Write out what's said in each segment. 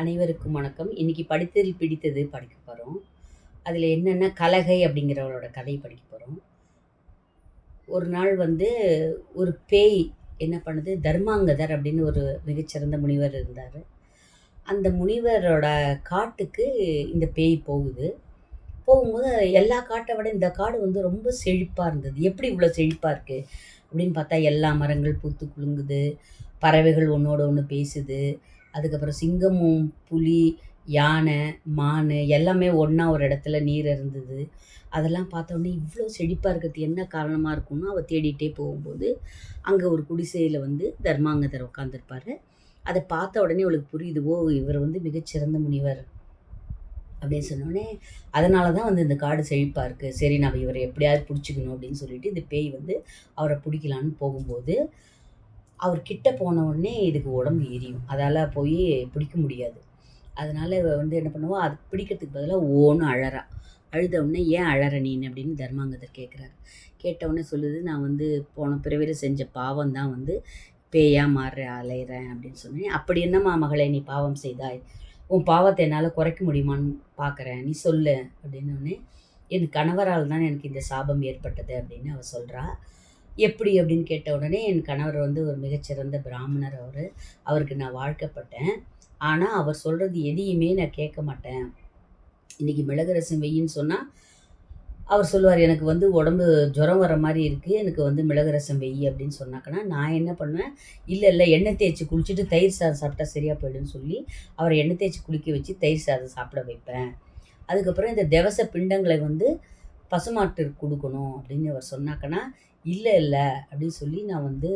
அனைவருக்கும் வணக்கம். இன்றைக்கி படித்ததில் பிடித்தது படிக்க போகிறோம் அதில் என்னென்ன கலகை அப்படிங்கிறவளோட கதையை படிக்க போகிறோம் ஒரு நாள் வந்து ஒரு பேய் என்ன பண்ணுது, தர்மாங்கதர் அப்படின்னு ஒரு மிகச்சிறந்த முனிவர் இருந்தார் அந்த முனிவரோட காட்டுக்கு இந்த பேய் போகுது. போகும்போது எல்லா காட்டை விட இந்த காடு வந்து ரொம்ப செழிப்பாக இருந்தது. எப்படி இவ்வளோ செழிப்பாக இருக்குது அப்படின்னு பார்த்தா எல்லா மரங்கள் பூத்து குலுங்குது. பறவைகள் ஒன்றோட ஒன்று பேசுது. அதுக்கப்புறம் சிங்கமும், புலி, யானை, மான் எல்லாமே ஒன்றா ஒரு இடத்துல நீர் இருந்தது அதெல்லாம் பார்த்த உடனே செழிப்பாக இருக்கிறது இருக்கிறதுக்கு என்ன காரணமாக இருக்கும்னு அவள் தேடிகிட்டே போகும்போது, அங்கே ஒரு குடிசையில் வந்து தர்மாங்கதர் உட்காந்துருப்பாரு. அதை பார்த்த உடனே அவளுக்கு புரியுது. ஓ! இவர் வந்து மிகச்சிறந்த முனிவர். அப்படின்னு சொன்னோடனே அதனால தான் வந்து இந்த காடு செழிப்பாக இருக்குது சரி நம்ம இவரை எப்படியாவது பிடிச்சிக்கணும் அப்படின்னு சொல்லிட்டு, இந்த பேய் வந்து அவரை பிடிக்கலான்னு போகும்போது, அவர் கிட்ட போன உடனே இதுக்கு உடம்பு எரியும். அதால் போய் பிடிக்க முடியாது. அதனால் வந்து என்ன பண்ணுவோம் அது பிடிக்கிறதுக்கு பதிலாக ஓன்னு அழறா. அழுத உடனே, "ஏன் அழற நீனு?" அப்படின்னு தர்மாங்கதர் கேட்குறாரு. கேட்டவுடனே சொல்லுது, "நான் வந்து போன பிறவியில் செஞ்ச பாவம் தான் வந்து பேயாக மாறுற அலையிறேன்" அப்படின்னு சொன்னேன் "அப்படி என்னம்மா மகளே நீ பாவம் செய்தாய்? உன் பாவத்தை என்னால் குறைக்க முடியுமான்னு பார்க்குறேன். நீ சொல்லு" அப்படின்னோடனே "என் கணவரால் தான் எனக்கு இந்த சாபம் ஏற்பட்டது" அப்படின்னு அவள் சொல்கிறாள் "எப்படி?" அப்படின்னு கேட்ட உடனே, "என் கணவர் வந்து ஒரு மிகச்சிறந்த பிராமணர் அவர் அவருக்கு நான் வாழ்க்கப்பட்டேன். ஆனால் அவர் சொல்கிறது எதையுமே நான் கேட்க மாட்டேன். இன்றைக்கி மிளகு ரசம் வையின்னு சொன்னால் அவர் சொல்லுவார் "எனக்கு வந்து உடம்பு ஜுரம் வர மாதிரி இருக்குது எனக்கு வந்து மிளகு ரசம் வெய் அப்படின்னு சொன்னாக்கன்னா, நான் என்ன பண்ணுவேன், இல்லை இல்லை எண்ணெய் தேய்ச்சி குளிச்சுட்டு தயிர் சாதம் சாப்பிட்டா சரியாக போயிடும்னு" சொல்லி, அவரை எண்ணெய் தேய்ச்சி குளிக்க வச்சு தயிர் சாதம் சாப்பிட வைப்பேன். அதுக்கப்புறம் இந்த தெவச பிண்டங்களை வந்து பசுமாட்டு கொடுக்கணும் அப்படின்னு அவர் சொன்னாக்கன்னா, இல்லை இல்லை அப்படின்னு சொல்லி நான் வந்து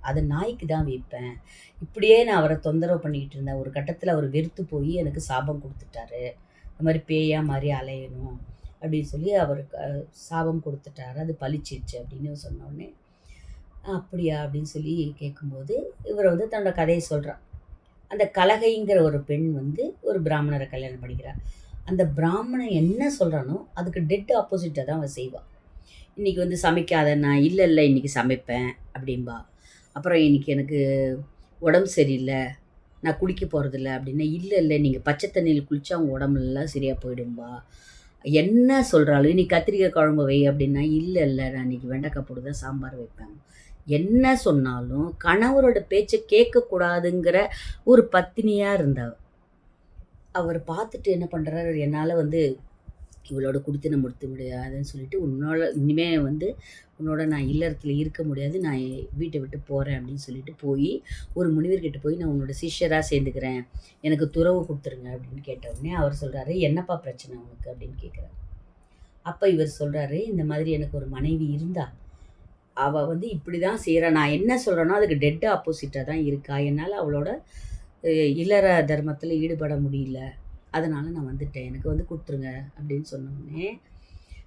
அதை நாய்க்கு தான் வைப்பேன். இப்படியே நான் அவரை தொந்தரவு பண்ணிக்கிட்டு இருந்தேன். ஒரு கட்டத்தில் அவர் வெறுத்து போய் எனக்கு சாபம் கொடுத்துட்டாரு இந்த மாதிரி பேயாக மாதிரி அலையணும் அப்படின்னு சொல்லி அவருக்கு சாபம் கொடுத்துட்டாரு அது பளிச்சிடுச்சு அப்படின்னு சொன்னோடனே "அப்படியா?" அப்படின்னு சொல்லி கேட்கும்போது, இவர் வந்து தன்னோட கதையை சொல்றா. அந்த கலகைங்கிற ஒரு பெண் வந்து ஒரு பிராமணரை கல்யாணம் பண்ணிக்கிறார் அந்த பிராமணன் என்ன சொல்கிறானோ அதுக்கு டெட் ஆப்போசிட்டாக தான் அவன் செய்வாள் இன்றைக்கி வந்து சமைக்காத நான் இல்லை இல்லை இன்றைக்கி சமைப்பேன்" அப்படிம்பா. அப்புறம் "இன்னைக்கு எனக்கு உடம்பு சரியில்லை நான் குளிக்க போகிறதில்ல அப்படின்னா, இல்லை இல்லை நீங்கள் பச்சை தண்ணியில் குளித்தா அவங்க உடம்புலாம் சரியாக போயிடும்பா." என்ன சொல்கிறாலும் நீ கத்திரிக்காய் குழம்பு வை" அப்படின்னா, இல்லை இல்லை நான் இன்றைக்கி வெண்டைக்காய் போட்டு தான் சாம்பார் வைப்பேன்." என்ன சொன்னாலும் கணவரோட பேச்சை கேட்கக்கூடாதுங்கிற ஒரு பத்தினியாக இருந்தாள் அவர் பார்த்துட்டு என்ன பண்ணுறாரு என்னால் வந்து இவளோட குடித்தனம் முடித்து முடியாதுன்னு சொல்லிட்டு, உன்னோட இனிமே வந்து உன்னோட நான் இல்லறத்தில் இருக்க முடியாது. நான் வீட்டை விட்டு போகிறேன் அப்படின்னு சொல்லிட்டு போய் ஒரு முனிவர்கிட்ட போய், "நான் உன்னோட சிஷ்யராக சேர்ந்துக்கிறேன். எனக்கு துறவு கொடுத்துருங்க அப்படின்னு கேட்ட உடனே அவர் சொல்கிறாரு "என்னப்பா பிரச்சனை உனக்கு?" அப்படின்னு கேட்குறாரு. அப்போ இவர் சொல்கிறாரு "இந்த மாதிரி எனக்கு ஒரு மனைவி இருந்தா. அவள் வந்து இப்படி தான் செய்கிறா நான் என்ன சொல்கிறேனோ அதுக்கு டெட் ஆப்போசிட்டாக தான் இருக்கா. என்னால் அவளோட இல்லற தர்மத்தில் ஈடுபட முடியல. அதனால நான் வந்துட்டேன். எனக்கு வந்து கொடுத்துருங்க அப்படின்னு சொன்ன உடனே,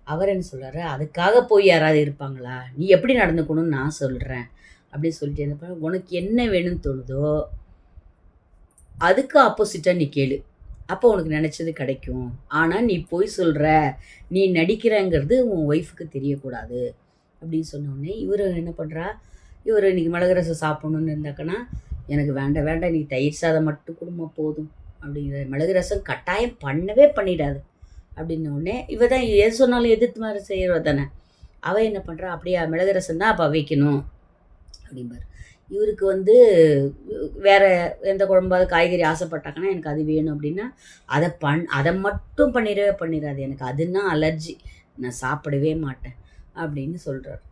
அவர் என்ன சொல்கிறாரு "அதுக்காக போய் யாராவது இருப்பாங்களா? நீ எப்படி நடந்துக்கணும்னு நான் சொல்றேன்" அப்படின்னு சொல்லிட்டு என்ன "உனக்கு என்ன வேணும்னு தோணுதோ, அதுக்கு ஆப்போசிட்டா நீ கேளு. அப்போ உனக்கு நினச்சது கிடைக்கும். ஆனா நீ பொய் சொல்ற, நீ நடிக்கிறங்கிறது உன் ஒய்ஃபுக்கு தெரியக்கூடாது" அப்படின்னு சொன்ன உடனே, இவரு என்ன பண்றா, இவரு இன்னைக்கு மிளகு ரசம் சாப்பிடணும்னு இருந்தாக்கன்னா, "எனக்கு வேண்டாம், வேண்டாம் நீ தயிர் சாதம் மட்டும் கொடுமா போதும்" அப்படிங்கிற "மிளகு ரசம் கட்டாயம் பண்ணவே பண்ணிடாது. அப்படின்ன உடனே, இவ தான் எது சொன்னாலும் எதிர்த்து மாதிரி செய்கிறவ தானே. அவள் என்ன பண்ணுறா "அப்படியா மிளகு ரசம் தான் அப்போ வைக்கணும்" அப்படிம்பாரு. இவருக்கு வந்து வேறு எந்த குழம்பாவது காய்கறி ஆசைப்பட்டாங்கன்னா, "எனக்கு அது வேணும்" அப்படின்னா, அதை பண் அதை மட்டும் பண்ணிடவே பண்ணிடாது. எனக்கு அதுன்னா அலர்ஜி. நான் சாப்பிடவே மாட்டேன்" அப்படின்னு சொல்கிறார்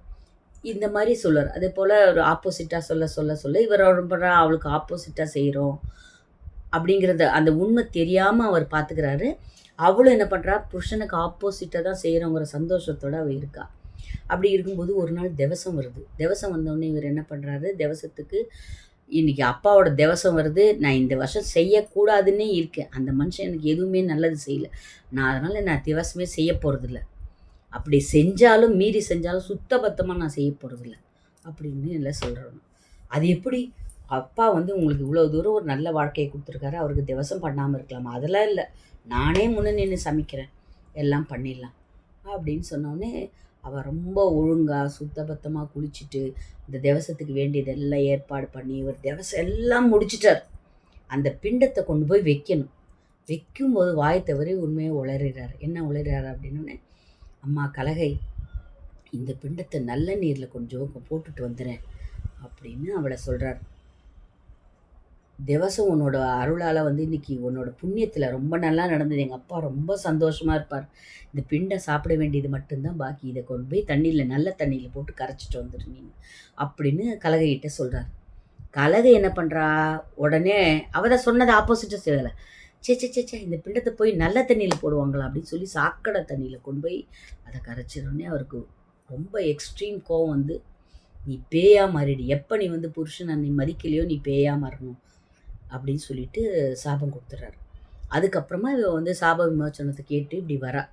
இந்த மாதிரி சொல்லுவார் அதே போல் ஒரு ஆப்போசிட்டாக சொல்ல, சொல்ல, சொல்ல இவர் என்ன அவளுக்கு ஆப்போசிட்டாக செய்கிறோம் அப்படிங்கிறத அந்த உண்மை தெரியாமல் அவர் பார்த்துக்கிறாரு. அவளும் என்ன பண்ணுறா புருஷனுக்கு ஆப்போசிட்டாக தான் செய்கிறோங்கிற சந்தோஷத்தோடு அவள் இருக்கா. அப்படி இருக்கும்போது ஒரு நாள் திவசம் வருது. திவசம் வந்தோடனே இவர் என்ன பண்ணுறாரு திவசத்துக்கு இன்றைக்கி அப்பாவோட திவசம் வருது. நான் இந்த வருஷம் செய்யக்கூடாதுன்னே இருக்கேன். அந்த மனுஷன் எனக்கு எதுவுமே நல்லது செய்யல. நான் அதனால் நான் திவசமே செய்ய போகிறதில்ல அப்படி செஞ்சாலும் மீறி செஞ்சாலும் சுத்தபத்தமாக நான் செய்ய போகிறதில்ல அப்படின்னு இல்லை சொல்கிறோம் அது எப்படி? அப்பா வந்து உங்களுக்கு இவ்வளோ தூரம் ஒரு நல்ல வாழ்க்கையை கொடுத்துருக்காரு அவருக்கு திவசம் பண்ணாமல் இருக்கலாமா? அதெல்லாம் இல்லை நானே முன்ன நின்று சமைக்கிறேன். எல்லாம் பண்ணிடலாம். அப்படின்னு சொன்னோனே, அவள் ரொம்ப ஒழுங்காக சுத்தபத்தமாக குளிச்சுட்டு, இந்த திவசத்துக்கு வேண்டியதெல்லாம் ஏற்பாடு பண்ணி, ஒரு திவசம் எல்லாம் முடிச்சிட்டார் அந்த பிண்டத்தை கொண்டு போய் வைக்கணும் வைக்கும்போது வாய் தவறி உண்மையை உளறிறாரு என்ன உளறாரு அப்படின்னோடனே அம்மா கலகை இந்த பிண்டத்தை நல்ல நீரில் கொஞ்சம் போட்டுட்டு வந்துடுறேன் அப்படின்னு அவளை சொல்கிறார் திவசம் உன்னோட அருளால் வந்து இன்னைக்கு உன்னோட புண்ணியத்தில் ரொம்ப நல்லா நடந்தது. எங்கள் அப்பா ரொம்ப சந்தோஷமாக இருப்பார். இந்த பிண்டை சாப்பிட வேண்டியது மட்டும்தான் பாக்கி. இதை கொண்டு போய் தண்ணியில் நல்ல தண்ணியில் போட்டு கரைச்சிட்டு வந்துடு நீ அப்படின்னு கலகைகிட்ட சொல்கிறார் கலகை என்ன பண்ணுறா உடனே அவள் தான் சொன்னது ஆப்போசிட்டாக செய்யலை சே சே சே சே இந்த பிண்டத்தை போய் நல்ல தண்ணியில் போடுவாங்களா அப்படின்னு சொல்லி சாக்கடை தண்ணியில் கொண்டு போய் அதை கரைச்சிடனே அவருக்கு ரொம்ப எக்ஸ்ட்ரீம் கோவம் வந்து நீ பேயா மாறிடு. எப்போ நீ வந்து புருஷனை நீ மதிக்கலையோ நீ பேயா மாறணும். அப்படின்னு சொல்லிட்டு சாபம் கொடுத்துட்றாரு அதுக்கப்புறமா இவ வந்து சாப விமோச்சனத்தை கேட்டு இப்படி வரா.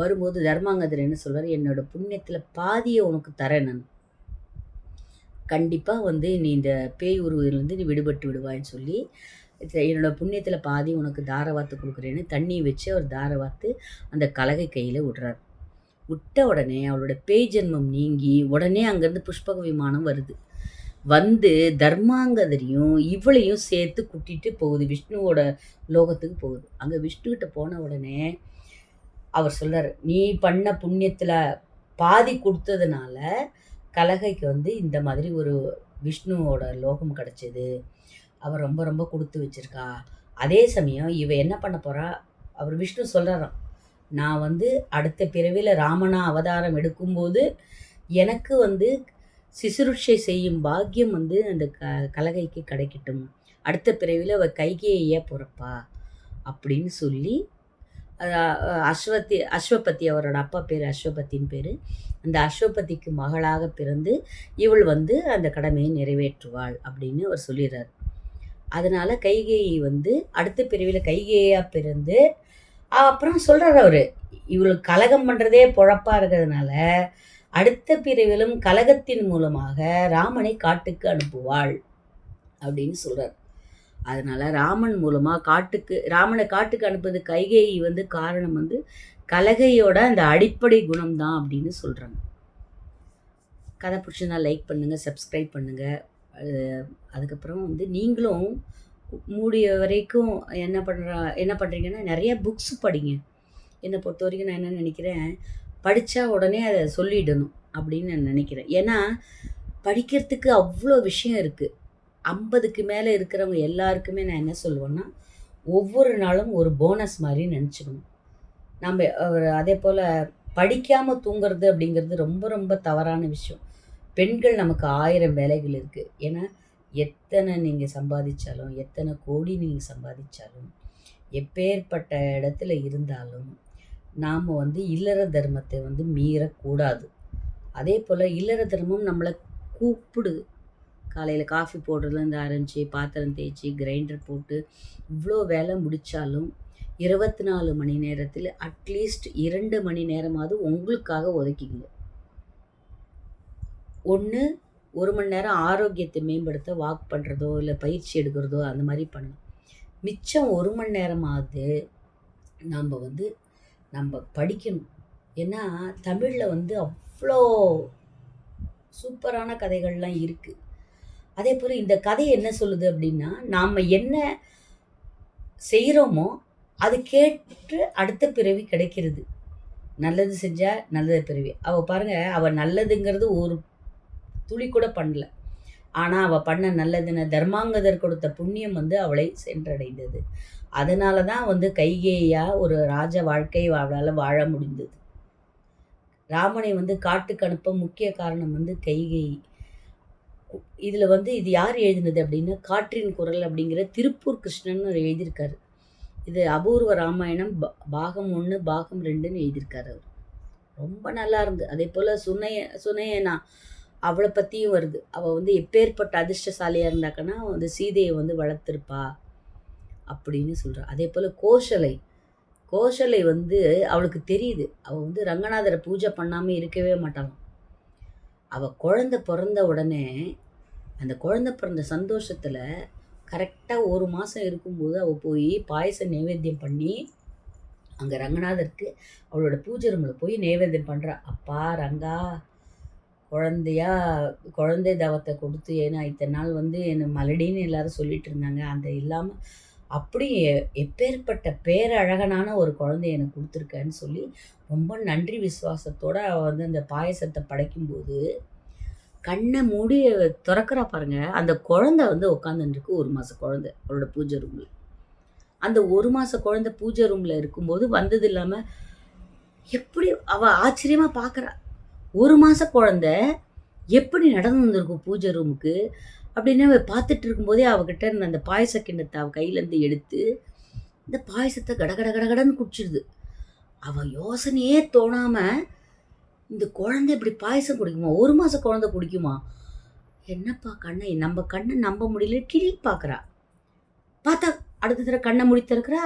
வரும்போது தர்மாங்கதர் என்ன சொல்றாரு? என்னோட புண்ணியத்தில் பாதியை உனக்கு தரேன் நான். கண்டிப்பாக வந்து நீ இந்த பேய் உருவிலிருந்து நீ விடுபட்டு விடுவான்னு சொல்லி என்னோடய புண்ணியத்தில் பாதி உனக்கு தாரவாத்து கொடுக்குறேன்னு தண்ணி வச்சு அவர் தாரவாத்து அந்த கலகை கையில் விடுறார். விட்ட உடனே அவளோட பேய் ஜென்மம் நீங்கி உடனே அங்கேருந்து புஷ்பக விமானம் வருது. வந்து தர்மாங்கதரையும் இவளையும் சேர்த்து குட்டிட்டு போகுது. விஷ்ணுவோட லோகத்துக்கு போகுது. அங்கே விஷ்ணுகிட்ட போன உடனே அவர் சொல்கிறார் நீ பண்ண புண்ணியத்தில் பாதி கொடுத்ததுனால கலகைக்கு வந்து இந்த மாதிரி ஒரு விஷ்ணுவோட லோகம் கிடச்சிது. அவள் ரொம்ப ரொம்ப கொடுத்து வச்சிருக்கா. அதே சமயம் இவ என்ன பண்ண போறா? அவர் விஷ்ணு சொல்கிறாராம் நான் வந்து அடுத்த பிறவியில் ராமனா அவதாரம் எடுக்கும்போது எனக்கு வந்து சிசுருஷை செய்யும் பாக்கியம் வந்து அந்த க கலகைக்கு கிடைக்கட்டும். அடுத்த பிறவியில் அவள் கைகையே பிறப்பா? அப்படின்னு சொல்லி அஸ்வத்தி அஸ்வபதி அவரோட அப்பா பேர் அஸ்வபத்தின் பேர். அந்த அஸ்வபதிக்கு மகளாக பிறந்து இவள் வந்து அந்த கடமையை நிறைவேற்றுவாள் அப்படின்னு அவர் சொல்லிடுறார். அதனால் கைகேயி வந்து அடுத்த பிரிவில் கைகேயாக பிறந்து அப்புறம் சொல்கிறார் அவர் இவளுக்கு கலகம் பண்ணுறதே பொழப்பாக இருக்கிறதுனால அடுத்த பிரிவிலும் கலகத்தின் மூலமாக ராமனை காட்டுக்கு அனுப்புவாள் அப்படின்னு சொல்கிறார் அதனால் ராமன் மூலமாக காட்டுக்கு ராமனை காட்டுக்கு அனுப்புறது கைகேயி வந்து காரணம் வந்து கலகையோட அந்த அடிப்படை குணம் தான் அப்படின்னு சொல்கிறாங்க கதை பிடிச்சிருந்தா லைக் பண்ணுங்கள் சப்ஸ்கிரைப் பண்ணுங்கள் அதுக்கப்புறம் வந்து நீங்களும் மூடிய வரைக்கும் என்ன பண்ணுற என்ன பண்ணுறீங்கன்னா நிறைய புக்ஸ் படிங்க. என்னை பொறுத்த வரைக்கும் நான் என்ன நினைக்கிறேன் படித்தா உடனே அதை சொல்லிடணும் அப்படின்னு நான் நினைக்கிறேன். ஏன்னா படிக்கிறதுக்கு அவ்வளோ விஷயம் இருக்குது ஐம்பதுக்கு மேலே இருக்கிறவங்க எல்லாருக்குமே நான் என்ன சொல்லுவேன்னா ஒவ்வொரு நாளும் ஒரு போனஸ் மாதிரி நினச்சிக்கணும். நம்ம அதே போல் படிக்காமல் தூங்குறது அப்படிங்கிறது ரொம்ப ரொம்ப தவறான விஷயம். பெண்கள் நமக்கு ஆயிரம் வேலைகள் இருக்குது ஏன்னா எத்தனை நீங்கள் சம்பாதிச்சாலும் எத்தனை கோடி நீங்கள் சம்பாதிச்சாலும் எப்பேற்பட்ட இடத்துல இருந்தாலும் நாம் வந்து இல்லற தர்மத்தை வந்து மீறக்கூடாது. அதே போல் இல்லற தர்மம் நம்மளை கூப்பிடு. காலையில் காஃபி போடுறதுலேருந்து ஆரம்பித்து பாத்திரம் தேய்ச்சி கிரைண்டர் போட்டு இவ்வளோ வேலை முடித்தாலும் இருபத்தி நாலு மணி நேரத்தில் அட்லீஸ்ட் இரண்டு மணி நேரமாவது உங்களுக்காக ஒதுக்கிங்க ஒன்று ஒரு மணி நேரம் ஆரோக்கியத்தை மேம்படுத்த வாக் பண்ணுறதோ இல்லை பயிற்சி எடுக்கிறதோ அந்த மாதிரி பண்ணலாம் மிச்சம் ஒரு மணி நேரமாவது நாம் வந்து நம்ம படிக்கணும். ஏன்னா தமிழில் வந்து அவ்வளோ சூப்பரான கதைகள்லாம் இருக்குது அதே போல் இந்த கதை என்ன சொல்லுது அப்படின்னா நாம் என்ன செய்கிறோமோ அது கேட்டு அடுத்த பிறவி கிடைக்கிறது. நல்லது செஞ்சால் நல்லது பிறவி. அவள் பாருங்கள் அவள் நல்லதுங்கிறது ஒரு துளி கூட பண்ணல. ஆனால் அவள் பண்ண நல்லதுன்னு தர்மாங்கதர் கொடுத்த புண்ணியம் வந்து அவளை சென்றடைந்தது. அதனால தான் வந்து கைகேயா ஒரு ராஜ வாழ்க்கை அவளால் வாழ முடிந்தது. ராமனை வந்து காட்டுக்கு அனுப்ப முக்கிய காரணம் வந்து கைகை இதில் வந்து இது யார் எழுதினது அப்படின்னா காற்றின் குரல் அப்படிங்கிற திருப்பூர் கிருஷ்ணன் எழுதியிருக்காரு. இது அபூர்வ ராமாயணம் பாகம் ஒன்று பாகம் ரெண்டுன்னு எழுதியிருக்காரு அவர். ரொம்ப நல்லா இருந்து அதே போல் சுனைய சுனையனா அவளை பற்றியும் வருது. அவள் வந்து எப்பேற்பட்ட அதிர்ஷ்டசாலியாக இருந்தாக்கன்னா வந்து சீதையை வந்து வளர்த்துருப்பா அப்படின்னு சொல்கிறா அதே போல் கோஷலை. கோஷலை வந்து அவளுக்கு தெரியுது. அவள் வந்து ரங்கநாதரை பூஜை பண்ணாமல் இருக்கவே மாட்டாளாம். அவள் குழந்த பிறந்த உடனே அந்த குழந்த பிறந்த சந்தோஷத்தில் கரெக்டாக ஒரு மாதம் இருக்கும்போது அவள் போய் பாயச நைவேத்தியம் பண்ணி அங்கே ரங்கநாதருக்கு அவளோட பூஜை ரூமில் போய் நைவேத்தியம் பண்ணுறா அப்பா ரங்கா குழந்தையா குழந்தை தவத்தை கொடுத்து ஏன்னா இத்தனை நாள் வந்து என்னை மலடின்னு எல்லாரும் சொல்லிட்டு இருந்தாங்க. அந்த இல்லாமல் அப்படி எ- எப்பேற்பட்ட பேரழகனான ஒரு குழந்தைய எனக்கு கொடுத்துருக்கேன்னு சொல்லி ரொம்ப நன்றி விசுவாசத்தோடு அவள் வந்து அந்த பாயசத்தை படைக்கும்போது கண்ணை மூடி திறக்கிறா பாருங்க. அந்த குழந்தை வந்து உட்காந்துருக்கு ஒரு மாத குழந்தை அவளோட பூஜை ரூமில் அந்த ஒரு மாத குழந்தை பூஜை ரூமில் இருக்கும்போது வந்தது இல்லாமல் எப்படி அவள் ஆச்சரியமாக பார்க்குறா ஒரு மாத குழந்த எப்படி நடந்து வந்திருக்கும் பூஜை ரூமுக்கு அப்படின்னு அவ பார்த்துட்டு இருக்கும்போதே அவகிட்ட இருந்த அந்த பாயச கிண்ணத்தை அவள் கையிலேருந்து எடுத்து இந்த பாயசத்தை கட கட கடகடன்னு குடிச்சிடுது அவள் யோசனையே தோணாமல் இந்த குழந்தை இப்படி பாயசம் குடிக்குமா? ஒரு மாதம் குழந்தை குடிக்குமா? என்னப்பா கண்ணை நம்ம கண்ணை நம்ப முடியல கிளி பார்க்குறா. பார்த்தா அடுத்த தடவை கண்ணை முடி திறக்கிறா?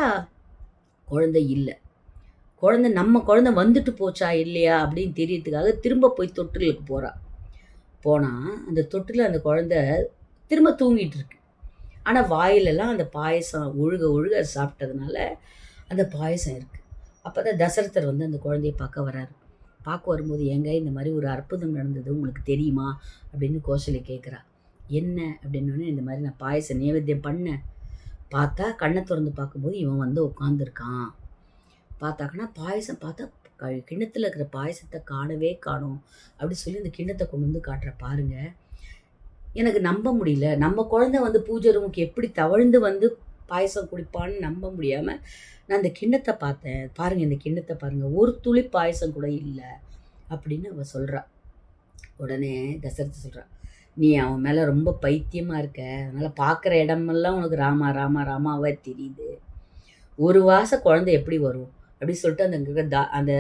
குழந்தை இல்லை. குழந்தை நம்ம குழந்தை வந்துட்டு போச்சா இல்லையா அப்படின்னு தெரியறதுக்காக திரும்ப போய் தொட்டிலுக்கு போகிறாள் போனால் அந்த தொட்டில் அந்த குழந்தை திரும்ப தூங்கிட்டு இருக்கு. ஆனால் வாயிலெல்லாம் அந்த பாயசம் ஒழுக ஒழுக சாப்பிட்டதுனால அந்த பாயசம் இருக்குது அப்போ தான் தசரதர் வந்து அந்த குழந்தைய பார்க்க வராரு. பார்க்க வரும்போது ஏங்க இந்த மாதிரி ஒரு அற்புதம் நடந்தது உங்களுக்கு தெரியுமா? அப்படின்னு கோசலை கேட்குறா என்ன? அப்படின்னோடனே இந்த மாதிரி நான் பாயசம் நைவேத்தியம் பண்ணேன். பார்த்தா கண்ணை திறந்து பார்க்கும்போது இவன் வந்து உட்காந்துருக்கான் பார்த்தாக்கன்னா பாயசம் பார்த்தா க- இருக்கிற பாயசத்தை காணவே காணும். அப்படின்னு சொல்லி அந்த கிண்ணத்தை கொண்டு வந்து காட்டுற பாருங்க. எனக்கு நம்ப முடியல. நம்ம குழந்தை வந்து பூஜை ரூமுக்கு எப்படி தவழ்ந்து வந்து பாயசம் குடிப்பான்னு நம்ப முடியாமல் நான் அந்த கிண்ணத்தை பார்த்தேன். பாருங்கள் இந்த கிண்ணத்தை பாருங்கள் ஒரு துளி பாயசம் கூட இல்லை அப்படின்னு அவள் சொல்கிறா உடனே தசரத்தை சொல்கிறா நீ அவன் மேலே ரொம்ப பைத்தியமாக இருக்க. அதனால் பார்க்குற இடமெல்லாம் உனக்கு ராமா ராமா ராமாவாக தெரியுது. ஒரு வாச குழந்தை எப்படி வரும்? அப்படின்னு சொல்லிட்டு அந்த இங்க தா- அந்த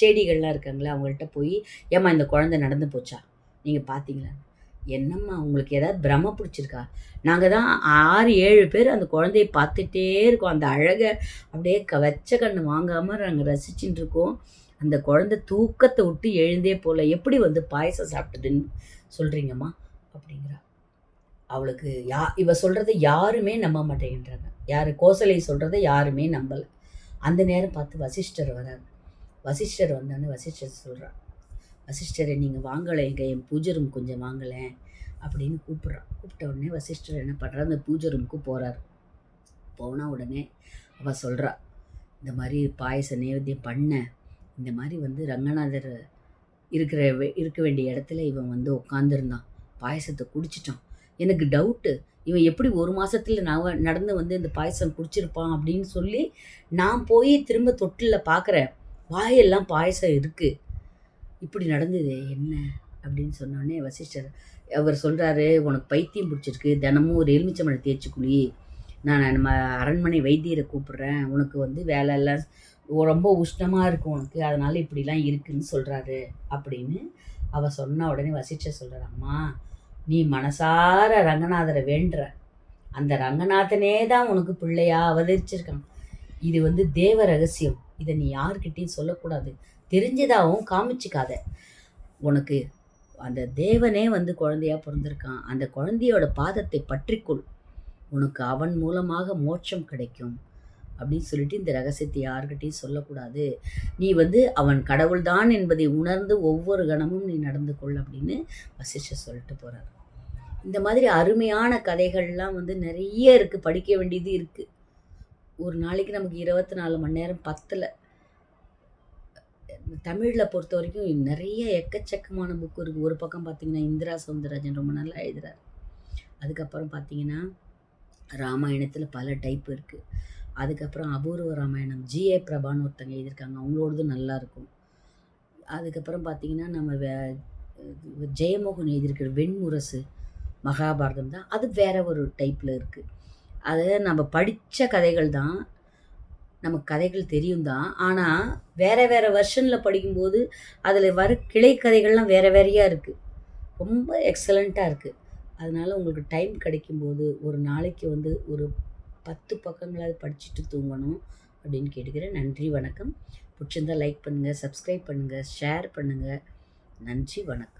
செடிகள்லாம் இருக்காங்களே அவங்கள்ட்ட போய் ஏம்மா இந்த குழந்தை நடந்து போச்சா? நீங்கள் பார்த்தீங்களா என்னம்மா உங்களுக்கு ஏதாவது பிரம பிடிச்சிருக்கா? நாங்கள் தான் ஆறு ஏழு பேர் அந்த குழந்தைய பார்த்துட்டே இருக்கோம். அந்த அழகை அப்படியே க வச்ச கண்ணு வாங்காமல் நாங்கள் ரசிச்சுட்டு இருக்கோம். அந்த குழந்தை தூக்கத்தை விட்டு எழுந்தே போல. எப்படி வந்து பாயசம் சாப்பிட்டதுன்னு சொல்கிறீங்கம்மா அப்படிங்கிறா. அவளுக்கு யா இவ சொல்கிறத யாருமே நம்ப மாட்டேங்கிறாங்க யார் கோசலை சொல்கிறத யாருமே நம்பலை. அந்த நேரம் பார்த்து வசிஷ்டர் வரார். வசிஷ்டர் வந்தோடனே வசிஷ்டர் சொல்கிறார் வசிஷ்டரை நீங்கள் வாங்கலை எங்கள் என் பூஜை ரூம் கொஞ்சம் வாங்கலை அப்படின்னு கூப்பிட்றான் கூப்பிட்ட உடனே வசிஷ்டர் என்ன பண்ணுறாரு அந்த பூஜை ரூமுக்கு போகிறார் போனால் உடனே அவள் சொல்கிறா இந்த மாதிரி பாயச நைவேத்தியம் பண்ண இந்த மாதிரி வந்து ரங்கநாதர் இருக்கிற இருக்க வேண்டிய இடத்துல இவன் வந்து உட்காந்துருந்தான் பாயசத்தை குடிச்சிட்டான். எனக்கு டவுட்டு இவன் எப்படி ஒரு மாதத்தில் நான் நடந்து வந்து இந்த பாயசம் குடிச்சிருப்பான் அப்படின்னு சொல்லி நான் போய் திரும்ப தொட்டிலில் பார்க்குறேன் வாயெல்லாம் பாயசம் இருக்குது இப்படி நடந்தது என்ன? அப்படின்னு சொன்னோடனே வசிஷ்டர் அவர் சொல்கிறாரு உனக்கு பைத்தியம் பிடிச்சிருக்கு. தினமும் ஒரு எலுமிச்சம்பழம் தேய்ச்சி குழி நான் நம்ம அரண்மனை வைத்தியரை கூப்பிட்றேன். உனக்கு வந்து வேலை எல்லாம் ரொம்ப உஷ்ணமாக இருக்கும் உனக்கு. அதனால் இப்படிலாம் இருக்குதுன்னு சொல்கிறாரு அப்படின்னு அவள் சொன்ன உடனே வசிஷ்டர் சொல்கிறார் அம்மா நீ மனசார ரங்கநாதரை வேண்டுற அந்த ரங்கநாதனே தான் உனக்கு பிள்ளையா அவதரிச்சிருக்கான் இது வந்து தேவ ரகசியம். இதை நீ யார்கிட்டையும் சொல்லக்கூடாது. தெரிஞ்சதாகவும் காமிச்சிக்காத. உனக்கு அந்த தேவனே வந்து குழந்தையா பிறந்திருக்கான். அந்த குழந்தையோட பாதத்தை பற்றிக்கொள். உனக்கு அவன் மூலமாக மோட்சம் கிடைக்கும். அப்படின்னு சொல்லிட்டு இந்த ரகசியத்தை யார்கிட்டையும் சொல்லக்கூடாது. நீ வந்து அவன் கடவுள்தான் என்பதை உணர்ந்து ஒவ்வொரு கணமும் நீ நடந்து கொள் அப்படின்னு வசிஷ்டர் சொல்லிட்டு போகிறார் இந்த மாதிரி அருமையான கதைகள்லாம் வந்து நிறைய இருக்குது படிக்க வேண்டியது இருக்குது ஒரு நாளைக்கு நமக்கு இருபத்தி நாலு மணி நேரம் பத்தல. தமிழில் பொறுத்த வரைக்கும் நிறைய எக்கச்சக்கமான புக்கு இருக்குது ஒரு பக்கம் பார்த்திங்கன்னா இந்திரா சவுந்தரராஜன் ரொம்ப நல்லா எழுதுகிறார் அதுக்கப்புறம் பார்த்தீங்கன்னா ராமாயணத்தில் பல டைப் இருக்குது அதுக்கப்புறம் அபூர்வ ராமாயணம் ஜிஏ பிரபான்னு ஒருத்தங்க எழுதியிருக்காங்க. அவங்களோடது நல்லாயிருக்கும் அதுக்கப்புறம் பார்த்தீங்கன்னா நம்ம வே- ஜெயமோகன் எழுதியிருக்கிற வெண்முரசு. மகாபாரதம் தான் அது வேற ஒரு டைப்பில் இருக்குது அதை நம்ம படித்த கதைகள் தான் நமக்கு கதைகள் தெரியும் தான் ஆனால் வேற வேற வெர்ஷனில் படிக்கும்போது அதில் வர கிளை கதைகள்லாம் வேற வேறையாக இருக்குது ரொம்ப எக்ஸலண்ட்டாக இருக்குது அதனால் உங்களுக்கு டைம் கிடைக்கும்போது ஒரு நாளைக்கு வந்து ஒரு பத்து பக்கங்களாவது படிச்சுட்டு தூங்கணும் அப்படின்னு கேட்டுக்கிறேன். நன்றி வணக்கம். பிடிச்சிருந்தா லைக் பண்ணுங்கள் சப்ஸ்கிரைப் பண்ணுங்கள் ஷேர் பண்ணுங்கள் நன்றி வணக்கம்.